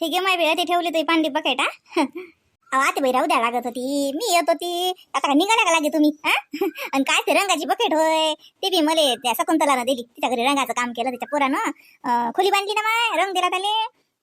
हे आहे माय बाई ते ठेवली ते पांडी बकेट हा? अहो आता बाई राहू द्या लागत होती. मी येत होती. आता का निघाला का लागे तुम्ही हा? आणि काय ते रंगाची बकेट होय? ते बी मले त्या शकुंतलानं दिली. तिच्या घरी रंगाचं काम केलं त्याच्या पोरानं. खोली बांधली ना माय रंग दिला त्याले.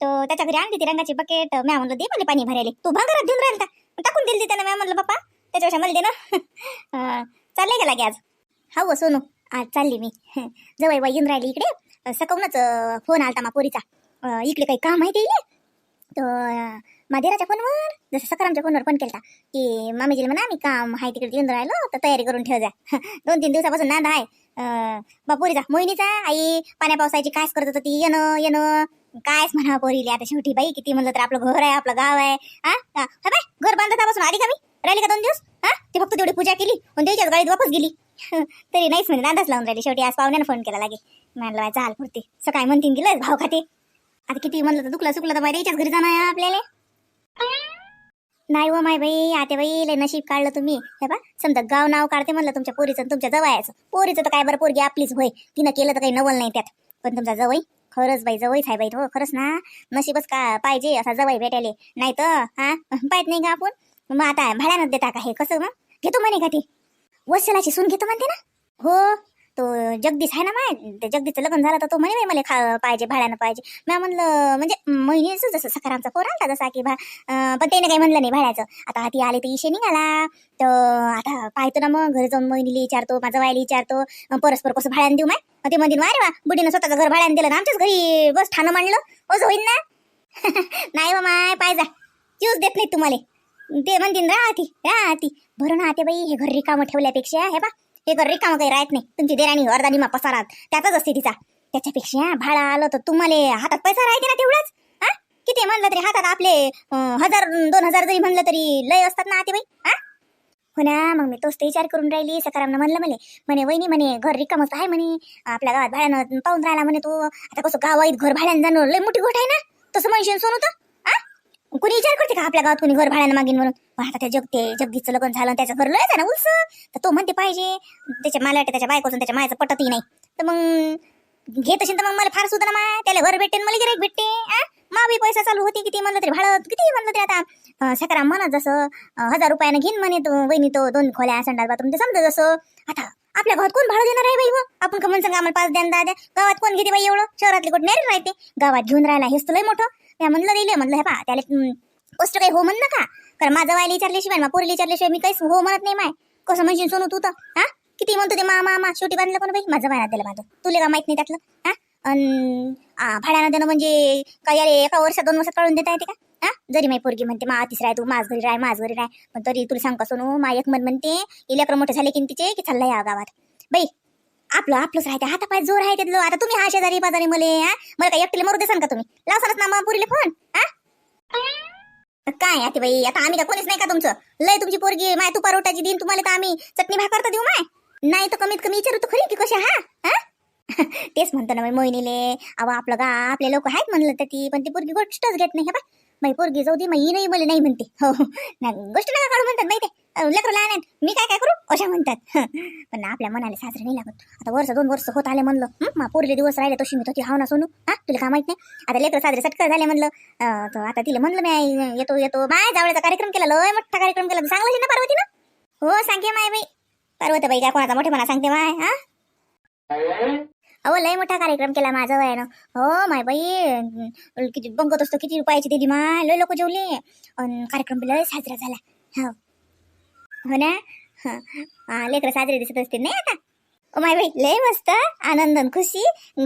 तो त्याच्या घरी आणली ती रंगाची बकेट मॅ म्हणलं दे मला पाणी भरायला. तू भांगरात घेऊन राहिला का टाकून दिली त्यानं मॅ म्हणलं बाप्पा त्याच्यापेक्षा मला दे ना. चालले का लागे आज? हाव हो सोनू आज चालली मी. जवळ बाई येऊन राहिली इकडे. सकवूनच फोन आलता मा पोरीचा. इकडे काही काम आहे ते तर माधेराच्या फोनवर जसं सकारामच्या फोनवर फोन केला की मामीजीला म्हणा मी काम आहे तिकडे येऊन राहिलो तर तयारी करून ठेव जा. दोन तीन दिवसापासून नांद आहे. अं, बापुरीचा मोहिनीचा आई पाण्या पावसाची कायच करत होती येणं येणं. कायच म्हणा पोरीली आता शेवटी बाई किती म्हणलं तर आपलं घर आहे आपलं गाव आहे. हा? बाय घर बांधतापासून आली का मी राहिली का दोन दिवस? हा? ती फक्त तेवढी पूजा केली पण त्याच्याच गाडीत वापस गेली. तरी नाहीच म्हणजे नांदाच लावून राहिली. शेवटी आज पाहुण्यानं फोन केला लागे. म्हणलं चाल पुरते. सकाळी म्हणतीन गेलं भाव खाते. आता किती म्हणलं तर दुखला सुकलं तर बाई याच्याच घरी जाणार आहे आपल्याला. नाही व माय बाई आते बाई लय नशीब काढलं तुम्ही. हे बा समजा गाव नाव काढते म्हणलं तुमच्या पोरीचं आणि तुमच्या जवळचं. पोरीचं तर काय बरं पोरगी आपलीच होय. तिनं केलं तर काही नवल नाही त्यात. पण तुमचा जवळ? खरंच बाई जवळ आहे बाई हो खरंच ना. नशीबच का पाहिजे असा जवळ भेटायले. नाही तर हा पाहत नाही का आपण? मग आता भाड्यानं देता का हे? कसं मग? घेतो म्हणे का ते? वत्सलाची सून घेतो म्हणते ना? हो. तो जगदीश आहे ना माय? ते जगदीशचं लग्न झालं तर तो म्हणे मला खा पाहिजे भाड्यानं पाहिजे. मी म्हणलं म्हणजे महिन्याचं जसं सकारामचा फोन आला जसा की भा पण त्याने काही म्हणलं नाही भाड्याचं. आता हाती आले तर इशे निघाला. तर आता पाहतो ना मग घरी जाऊन महिनीला विचारतो माझा वायला विचारतो परस्पर कसं भाड्यानं देऊ माय? ते म्हणतील अरे वा बुडीनं स्वतःचं घर भाड्यानं दिलं ना आमच्याच घरी बस ठाणं मांडलं. असं होईन ना? नाही बा माय पाहिजे चिवच देत नाही तुम्हाला. ते म्हणतील राहती राहती. भरून ना ते बाई हे घर रिकामं ठेवल्यापेक्षा हे बा हे तर रिकामं काही राहत नाही. तुमची देराणी अर्धा निमा पसारात त्यातच असते तिचा. त्याच्यापेक्षा भाडा आलं तर तुम्हाला हातात पैसा राहते ना तेवढाच. हा? किती म्हणलं तरी हातात आपले हजार दोन हजार जरी म्हणलं तरी लय असतात ना ते बाई. हा? हो ना मग मी तोच ते विचार करून राहिली. सकारामनं म्हणलं म्हणे म्हणे वहिनी म्हणे घर रिकामच आहे म्हणे. आपल्या गावात भाड्यानं पाहून राहिला म्हणे तो. आता कसं गावात घर भाड्यानं जाणं लय मोठी गोष्ट आहे ना. तसं म्हणशील सोनू तर. कुणी विचार करते का आपल्या गावात कुणी घर भाड्यानं मागीन म्हणून? पण आता त्या जगते जगदीचं लग्न झालं आणि त्याचं घर लयच ना उलस. तर तो म्हणते पाहिजे. त्याच्या मला वाटतं त्याच्या बायकोचं त्याच्या मायाचं पटतही नाही. तर मग घेत असेल तर मग मला फार सुद्धा ना त्याला घर भेटते मला गिराईक भेटते. मा बी पैसा चालू होती किती म्हणलं तरी भाडं किती म्हणलं तरी आता. अं, सकाराम म्हणत जसं हजार रुपयानं घेईन म्हणे तो वहिनी तो दोन खोल्या संडास बाथरूम ते समजा जसं. आता आपल्या गावात कोण भाडं देणार आहे बाई हो? आपण का सांगा आम्हाला पाच द्या द्या? गावात कोण घेते बाई एवढं? शहरातले कुठे नाही राहते? गावात घेऊन राहिला हेच तर लय मोठं. त्या म्हणलं दिलं म्हणलं हे पा त्याला गोष्ट काही हो म्हण नका. कारण माझं वायला विचारल्याशिवाय मा पोरीला विचारल्याशिवाय मी काहीच हो म्हणत नाही माय. कसं म्हणशील सोनू तू तर? हा? किती म्हणतो ते मा मा मा शेवटी बांधलं कोण बाई? माझं वायला दिलं माझं तुला का माहीत नाही त्यातलं? हा? अन भाड्यानं देणं म्हणजे काय अरे एका वर्षात दोन वर्षात काढून देता येते का? हा? जरी माई पोरगी म्हणते मा तिसरा आहे तू माझ घरी राय माझ घरी राय. पण तरी तुला सांग का सोनू मा एक मन म्हणते इलेकर मोठे झाले की तिचे की चालला या गावात. बाई आपलं आपलंच राहते. हातापाय जोर आहे त्यातलं आता तुम्ही हा शेजारी पाजारी मले हा? मला काय एकटीला मरू देसान का तुम्ही? लावसालच ना मग पुरीले फोन हा? काय आता बाई? आता आम्ही का कोणीच नाही का तुमचं? लय तुमची पोरगी माय तुपा रोटाची दिन तुम्हाला तर आम्ही चटणी भाकर तर देऊ माय. नाही तर कमीत कमी विचारू तर खरी की कशा हा? हा? तेच म्हणतो ना मोहिनीले. अहो आपलं गा आपले लोक आहेत म्हणलं तर ती पण ती पोरगी गोष्टच घेत नाही हे बाय माई पोरगी जाऊ दे मी नाही मला नाही म्हणते. हो, हो. ना गोष्ट नका काढू म्हणतात माहिती लेकरं लहान आहेत. मी काय काय करू? अशा म्हणतात. पण आपल्या मनाला साजरे नाही लागत. आता वर्ष दोन वर्ष होत आले म्हणलं. हं, मा पोरले दिवस राहिले तशी मी तशी हाव ना सोनू. हा तुला काय माहीत नाही? आता लेकर साजरे सटकर झाले म्हणलं. तर आता तिला म्हणलं मी येतो येतो. माय जावळ्याचा कार्यक्रम केला लय मोठा कार्यक्रम केला. चांगला ना पार्वती ना? हो सांगे माय बाई. पार्वती बाई काय कोणाचा मोठे मला सांगते माय हा? अहो लय मोठा कार्यक्रम केला माझा वयानं. हो माय बाई किती बंगत असतो किती रुपयाची दिली माय. लय लोक जेवले. अन कार्यक्रम लय साजरा झाला. हो. हो ना? हा, लेकरं साजरे दिसत असतील नाही आता? माय बाई लय मस्त. आनंदन खुशी.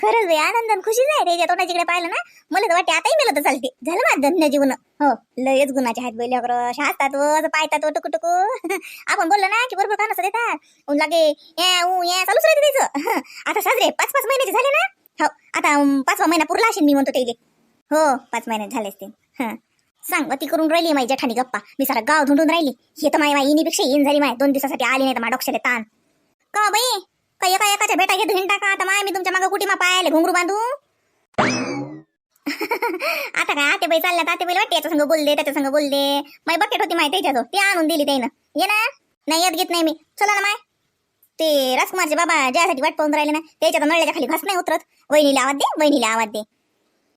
खरंच बाई आनंदन खुशी नाही त्याच्या तोंडाच्याकडे पाहिलं ना मला तर वाटते आताही मेलं तर चालते झालं माझं धन्य जीवन. हो लयच गुणाचे आहेत बैल लेकरं शासतात व असं पायतात व टुकू टुकू आपण बोललो ना की बरोबर कानस देतात. ऊन लागे या ऊ या चालूच राहते त्याचं. आता साजरे पाच पाच महिन्याचे झाले ना? हो आता पाचवा महिना पुरला असेल मी म्हणतो ते हो पाच महिन्यात झाले ते हं. सांग ती करून राहिली माझी जठानी गप्पा. मी सारा गाव धुंडून राहिली. हे तर माय इनीपेक्षा येईन झाली माय. दोन दिवसासाठी आली नाही तर माझ्या डोक्याला ताण. का हो बाई? तर एका एकाच्या भेटा घेत हिंडा का आता माय मी तुमच्या मागे कुठे? मा पायाले घुंगरू बांधू. आता काय आते बाई चालल्या आते बाई वाटते याच्या संग बोल दे त्याच्या संग बोल दे माय बकेट होती माय त्याच्याजवळ. ती आणून दिली त्यानं ये ना. नाही येत घेत नाही मी. चला ना माय. ते राजकुमारचे बाबा ज्यासाठी वाट पाहून राहिले ना त्याच्या तर नळ्याच्या खाली घास नाही उतरत. वहिनीला आवाज दे वहिनीला आवाज दे.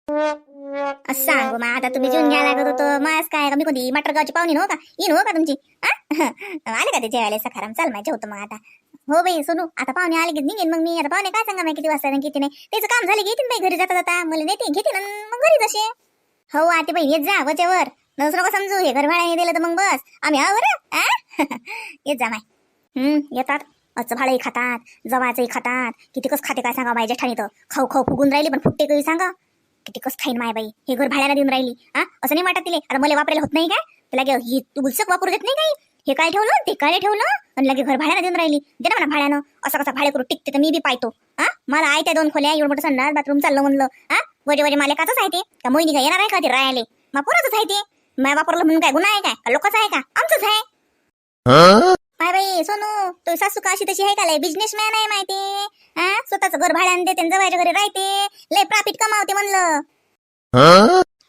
सांग मग आता तुम्ही जेवून घ्यायला लागत होतो. मास काय का मी कोणती मटर गावची पाहुणी हो का? येईन हो का तुमची? आले का ते जेवायला सखाराम? चाल माझ्या जेवतो मग आता. हो बाई सोनू आता पाहुणे आले की निघेन मग मी. आता पाहुणे काय सांगा मी किती वाजता किती नाही? त्याचं काम झालं घेतील बाई घरी जाता जाता मला नेते घेते ना मग घरी जसे हो आते बाई येत जा वच्यावर. दुसरं का समजू हे घर भाड्याने दिलं तर मग बस. आम्ही हा बरं. येत जा माय. हम्म येतात. असं भाडंही खातात जवाचंही खातात. किती कस खाते काय सांगा माझ्या ठाणी तर. खाऊ खाऊ फुगून राहिली पण फुटते काही सांगा. किती कस खाईन माय बाई? हे घर भाड्याला देऊन राहिली. हा? असं नाही वाटत तिले? आता मला वापरायला होत नाही काय? तर लगे ही उलसक वापरू देत नाही काही? हे काय ठेवलं? ते काय ठेवलं? आणि लगे घर भाड्याला देऊन राहिली. दे ना म्हणा भाड्यानं. असं कसं भाडे करू टिकते तर मी बी पाहतो. हा? मला आहे त्या दोन खोल्या एवढं मोठं संडास बाथरूम चाललं म्हणलं. हा? वजे वजे मला काच आहे ते. का मोहिनी काय येणार आहे का ते राहिले मग पोराचंच आहे ते. माय वापरलं म्हणून काय गुन्हा आहे काय? लोकच आहे का? आमचंच आहे. माय बाई सोनू तो सासू का अशी तशी आहे का बिझनेसमॅन आहे माहिती हा? स्वतःचं घर भाड्याने देते आणि जवळच्या घरी राहते. लय प्रॉफिट कमावते म्हणलं.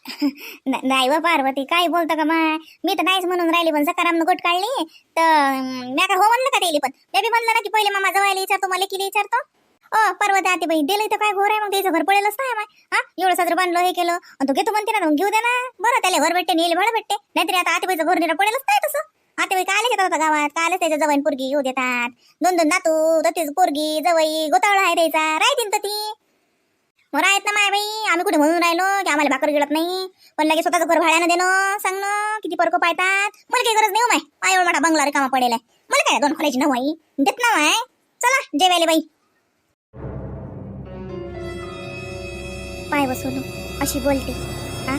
नाही व पार्वती काय बोलता का माय? मी तर नाहीच म्हणून राहिली पण सकाराम गोट काढली. तर मी का हो म्हणलं का त्याला पण? ते बी म्हणलं ना की पहिले मामा जवळ विचारतो मला किती विचारतो. ओ पर्वत आते बाई दिलं तर काय घोर आहे मग? त्याचं घर पडेलच नाही माय. हा? एवढं साजरं बांधलं हे केलं. तू घेतो म्हणते ना मग घेऊ दे ना. बरं त्याला घर भेटते नेल भाडं भेटते नाहीतरी आता आतेबाईचं घर निरा पडेलच नाही तसं. आतेबाई कालच येतात आता गावात. कालच त्याच्याजवळ पोरगी येऊ देतात. दोन दोन नातू तर पोरगी जवई गोतावळा आहे द्यायचा राहतील तर ती. मग राहत ना माय बाई. आम्ही कुठे म्हणून राहिलो की आम्हाला भाकर गिळत नाही. पण लगेच स्वतःचं घर भाड्यानं देणं सांगणं किती परको पाहतात मला काही गरज नाही हो माय. पाय एवढा मोठा बंगला रिकामा पडेल आहे. मला काय दोन ना भाई देत ना माय. चला जेवायला बाई. पाय बसवलो. अशी बोलते. हा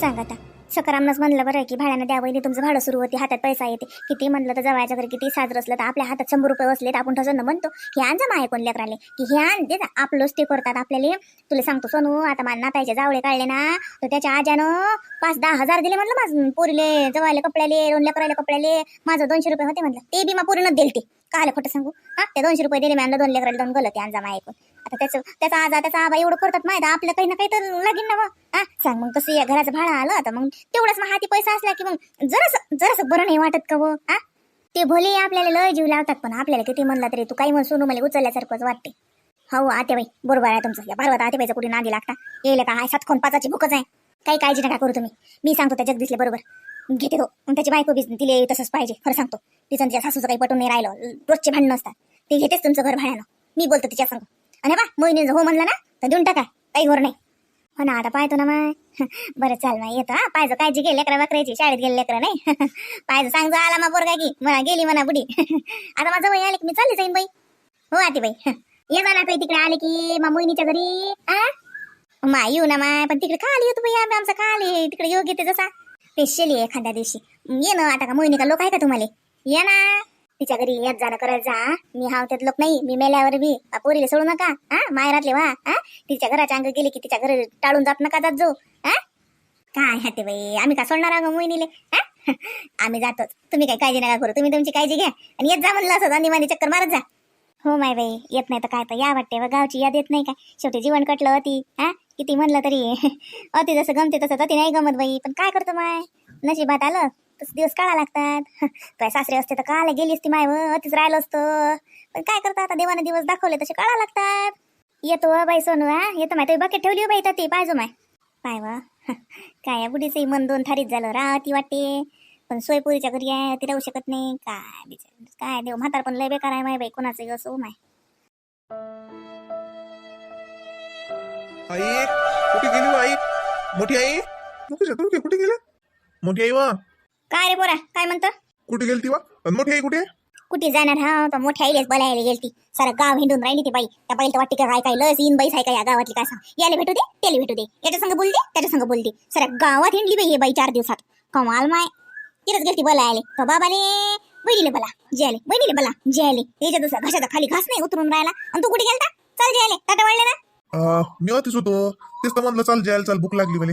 सांग आता. सकारामनच म्हणलं बरं की भाड्यानं द्या वहिनी तुमचं भाडं सुरू होते हातात पैसा येते. किती म्हणलं तर जवळच्या घरी किती साजरं असलं तर आपल्या हातात शंभर रुपये बसले तर आपण ठसं म्हणतो. की आण जमा आहे कोण लेकराले. की हे आण दे आपलंच ते करतात आपल्याला. तुला सांगतो सोनू आता मला नातायचे जावळे काढले ना तर त्याच्या आज्यानं पाच दहा हजार दिले म्हणलं माझं पोरीले जवळले कपड्याले दोन लेकराले कपड्याले. माझं दोनशे रुपये होते म्हटलं ते बी मग पूर्ण दिल का आलं खोटं सांगू? हा ते दोनशे रुपये दिले मॅनला दोन लेकराला दोन गलत आणजा माय ऐकून आता त्याचं त्याचा आजा त्याचा आबा एवढं करतात माहिती आपलं काही ना काही तर लागेल ना मग हा सांग मग कसं या घराचं भाडं आलं तर मग तेवढंच मग हाती पैसा असला की मग जरासं जरास बरं नाही वाटत का व हा? ते भले आपल्याला लय जीव लावतात पण आपल्याला किती म्हणला तरी तू काही म्हण सोनू मला उचलल्यासारखंच वाटते. हो आतेबाई बरोबर आहे तुमचं. या पार्वत आतेबाईचा कुठे नादी लागता? येईल का? हा सातखोन पाचाची भूकच आहे. काही काळजी नका करू तुम्ही. मी सांगतो त्या जगदीशले बरोबर. घेते तो. त्याची बायको बी तिले तसंच पाहिजे. खरं सांगतो. तिचं तिच्या सासूचं काही पटून नाही राहिलं. रोजचे भांडणं असतात. ते घेतेच तुमचं घर भाड्यानं. मी बोलतो तिच्या संग. अरे बा मोहिनी हो म्हणलं ना तर देऊन टाका. काही घोर नाही. हो ना आता पाहतो ना माय बरं चाल माय येतो हा. पाहिजे काळजी घे लेकरा वाकरायची शाळेत गेले लेकरं नाही? पाहिजे सांग जा आला मा पोरगा की. म्हणा गेली म्हणा बुडी आता माझं वय आले की मी चालली जाईन बाई. हो आती बाई ये जा ना काही तिकडे आले की मा मोहिनीच्या घरी. आ? माय येऊ ना माय पण तिकडे खाली येतो बाई आम्ही आमचा खाली. तिकडे योग्य ते जसा. स्पेशली एखाद्या दिवशी. ये ना आता का मोहिनी का लोक आहे का तुम्हाला? ये ना. तिच्या घरी येत जाणं करत जा. मी हाव त्यात लोक नाही मी मेल्यावर बी. पोरीला सोडू नका. हा मायरातले वा हा तिच्या घराच्या अंग गेले की तिच्या घरी टाळून जात नका जात जो हा काय हाते बाई? आम्ही का सोडणार आहोत मोहिनीले? हा आम्ही जातोच. तुम्ही काय काळजी नका करू. तुम्ही तुमची काळजी घ्या. आणि येत जा म्हणलं असं माने चक्कर मारत जा. हो माय बाई येत नाही तर काय तर. या वाटते व गावची याद येत नाही का? शेवटी जीवन कटलं होती. हा किती म्हणलं तरी. अति जसं गमते तसं अति नाही गमत बाई. पण काय करतो माय? नशिबात आलं तसं दिवस काढा लागतात. काय सासरे असते तर काला गेली असती माय व अतिच राहिलं असतं. पण काय करतात आता? देवाने दिवस दाखवले तसे काढा लागतात. येतो हो बाई सोनू हा? येतो माय. तुम्ही बकेट ठेवली हो बाई तर ती पाहिजो माय. पाय वा. काय या बुढीचंही मन दोन थारीत झालं राहती वाटते. पण सोयपुरीच्या घरी आहे ती राहू शकत नाही. काय बिचार. काय देव म्हातार पण लय बेकार आहे माय बाई. कोणाचं असो हो माय. आई कुठे गेली हो आई? मोठी आई नको कुठे कुठे गेली? मोठी आई वा. काय रे पोरा काय म्हणतो? कुठे गेली ती वा? अन मोठी आई कुठे? कुठे जाणार हा? तर मोठ्या आईलेच बोलायला गेलती. सारं गाव हिंडून राहिली ती बाई. त्या बाईला तर वाटते का काय काय लस इन बाईस आहे का या गावातली काय सांग. याला भेटू दे त्याला भेटू दे. याच्या संग बोलते त्याच्या संग बोलते सारं गावात हिंडली बाई हे बाई चार दिवसात. कमाल माय. तिथंच गेलती बोलायले. तो बाबाले बहिणीले बोला. जेले बहिणीले बोला. जेले याच्या दुसऱ्या घशाचा खाली घास नाही उतरून राहिला. आणि तू कुठे गेलता? चल जेले ताटा वाढले ना अं, मी होतीच होतो. तेच तर म्हणलं चाल जायला चाल भूक लागली मला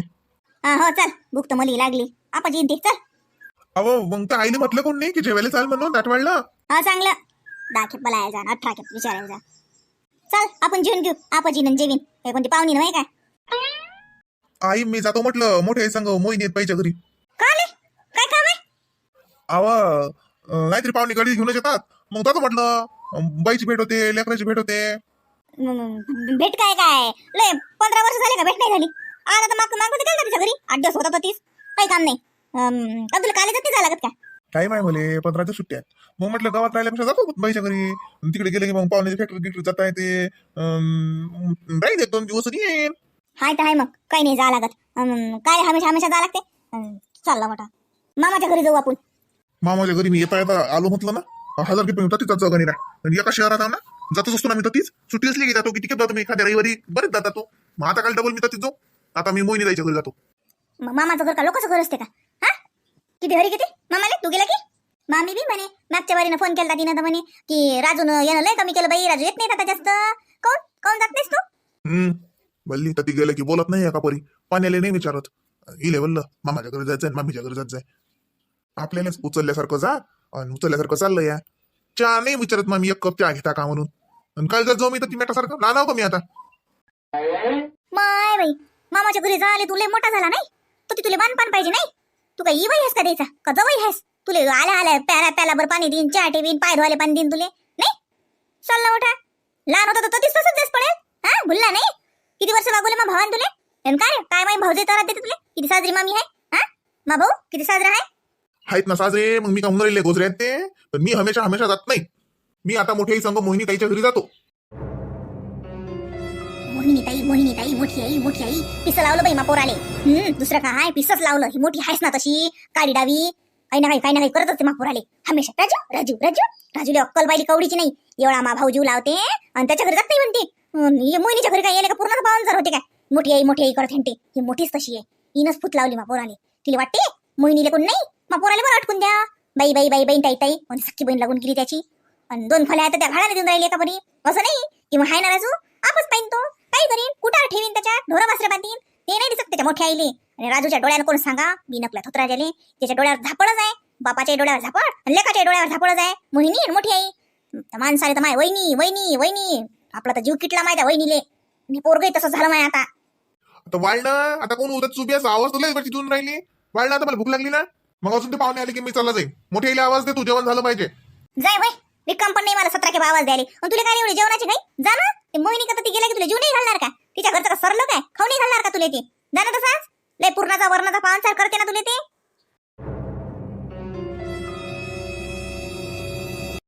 हा हो चल. भूक तर मला लागली. आपण येईन ते चल. अहो मग तर आईने म्हटलं कोण नाही की जेवायला चाल म्हणून दाटवाडला हा चांगलं. दाखेत बोलायला जा अठरा खेप विचारायला जा. चल आपण जेवण घेऊ. आपण जेवीन. हे कोणती पाहुणी नाही काय? आई मी जातो म्हटलं. मोठे सांग मोहिनी येत पाहिजे घरी. का आले? काय काम आहे? नाहीतरी पाहुणे गाडी घेऊनच येतात. मग जातो म्हटलं. अं, बाईची भेट होते लेकराची भेट होते. भेट काय काय? लय पंधरा वर्ष झाले का भेट नाही झाली? आला तर माग मागून गेला तिच्या घरी? आठ दिवस होता तर तीस काही काम नाही. अं, का तुला कालेजात नाही लागत का? टाईम आहे मला पंधराच्या सुट्ट्या आहेत. मग म्हटलं गावात राहिल्यापेक्षा जातो बाईच्या घरी. आणि तिकडे गेले की मग पाहुण्याची फॅक्टरी गिक्टरी जाता येते अं, राहील एक दोन दिवस आणि येईन. हाय तर हाय मग. काही नाही जा लागत. अं, काय हमेशा हमेशा जा लागते? अं, चालला मोठा. मामाच्या घरी जाऊ आपण. मामाच्या घरी मी येता येता आलो म्हटलं ना. हजार रुपये होता तिथं आणि एका शहरात आहो ना. जातच असतो ना मी तर तीच. सुट्टी असली की जातो की तिकडे जातो मी एखाद्या रविवारी. बरेच जात जातो मग आता काल डबल मी तर जाऊ. आता मी मोहिनी जायच्या घरी जातो. मग मामाचं घर का लोकच घर असते का? हा? किती घरी किती? मामाले तू गेला की? मामी बी म्हणे मागच्या वारीनं फोन केला तिनं तर म्हणे की राजून येणं लय कमी केलं बाई राजू येत नाही आता जास्त. कोण? कोण जात नाहीस तू? हम्म. बल्ली तर ती गेलं की बोलत नाही एका परी. पाण्याला नाही विचारत. इले वल्ल मामाच्या घरी जायचंय मामीच्या घरी जायचंय. आपल्यालाच उचलल्यासारखं जा आणि उचलल्यासारखं चाललं या. चहा नाही विचारत मामी एक कप चहा घेता का म्हणून? आणि जर जाऊ मी तर ती मेटासारखं? नाव का मी आता? माय बाई मामाच्या घरी झाले तुले मोठा झाला नाही? तर ती तुले बांधपान पाहिजे नाही? तू काय इवाई आहेस का द्यायचा? का जवळ आहेस? तुले आल्या आल्या प्याला प्याला बरं पाणी देईन चहा ठेवीन पाय धुवाले पाणी देईन तुले नाही? चालला मोठा. लहान होता तर तीस तसंच पडेल. हा भुलला नाही? किती वर्ष मागवले मग भावान तुले? एम काय? काय माही भाऊजे तर देते तुले? किती साजरी मामी आहे? हा? मा भाऊ किती साजरा आहे? आहेत ना साजरे मग मी का राहिले गोजरे आहेत ते? पण मी हमेशा हमेशा जात नाही. मी आता मोठ्याही संघ मोहिनी ताईच्या घरी जातो. मोहिनी ताई मोहिनी ताई मोठी आई मोठी आई. पिस लावलं बाई मापोर आले हम्म दुसरं काय हाय? पिसच लावलं. ही मोठी आहेस ना तशी. काळी डावी. काही ना काही काही ना काही करत असते मा हमेशा. राजू राजू राजू. राजूले अक्कल बाईली कवडीची नाही. एवढा मा भाऊ जीव लावते आणि त्याच्या घरी जात नाही म्हणते. अं, मोहिनीच्या घरी काय येले का? पूर्ण पावन जर होते काय? मोठी आई मोठी आई करत म्हणते ही मोठीच तशी आहे. हिनच फूत लावली मा पोराले. तिला वाटते मोहिनीला कोण नाही? मापोर आले बरं अटकून द्या. बाई बाई बाई बहीण ताई ताई. आणि सख्खी बहीण लागून गेली त्याची. आणि दोन फल्या आता त्या भाड्याने देऊन राहिली एका बरी असं नाही की मग हाय ना राजू आपच पाहिन तो. काय करीन कुठं ठेवीन त्याच्या ढोरं वासरे बांधीन. ते नाही दिसत त्याच्या मोठ्या आईले. आणि राजूच्या डोळ्याला कोण सांगा बिनकल्या थोतराजाले. त्याच्या डोळ्यावर झापडच आहे. बापाच्या डोळ्यावर झापड आणि लेकाच्या डोळ्यावर झापडच आहे. मोहिनी मोठी आई. त्या माणसाले तर माय वहिनी वहिनी वहिनी. आपला तर जीव किटला माहिती वहिनीले. आणि पोरगही तसं झालं माय आता. आता वाळणं आता कोण उद्या चुबी असं आवाज तुला तिथून राहिली. वाळणं आता मला भूक लागली ना. मग अजून ते पाहुणे आले की मी चालला जाईल मोठ्या आईला आवाज दे तू जेवण झालं पाहिजे. जाय वय. विक्रम पण नाही मला सतरा के आवाज द्यायला. आणि तुला काय एवढी जेवणाची काही जा ना. ते मोहिनी का ती गेल्या की तुला जीव नाही घालणार का? तिच्या घरचं का सरलं काय? खाऊ नाही घालणार का तुला ते? जा ना तसाच. लय पूर्णाचा वर्णाचा पानसार करते ना तुला ते.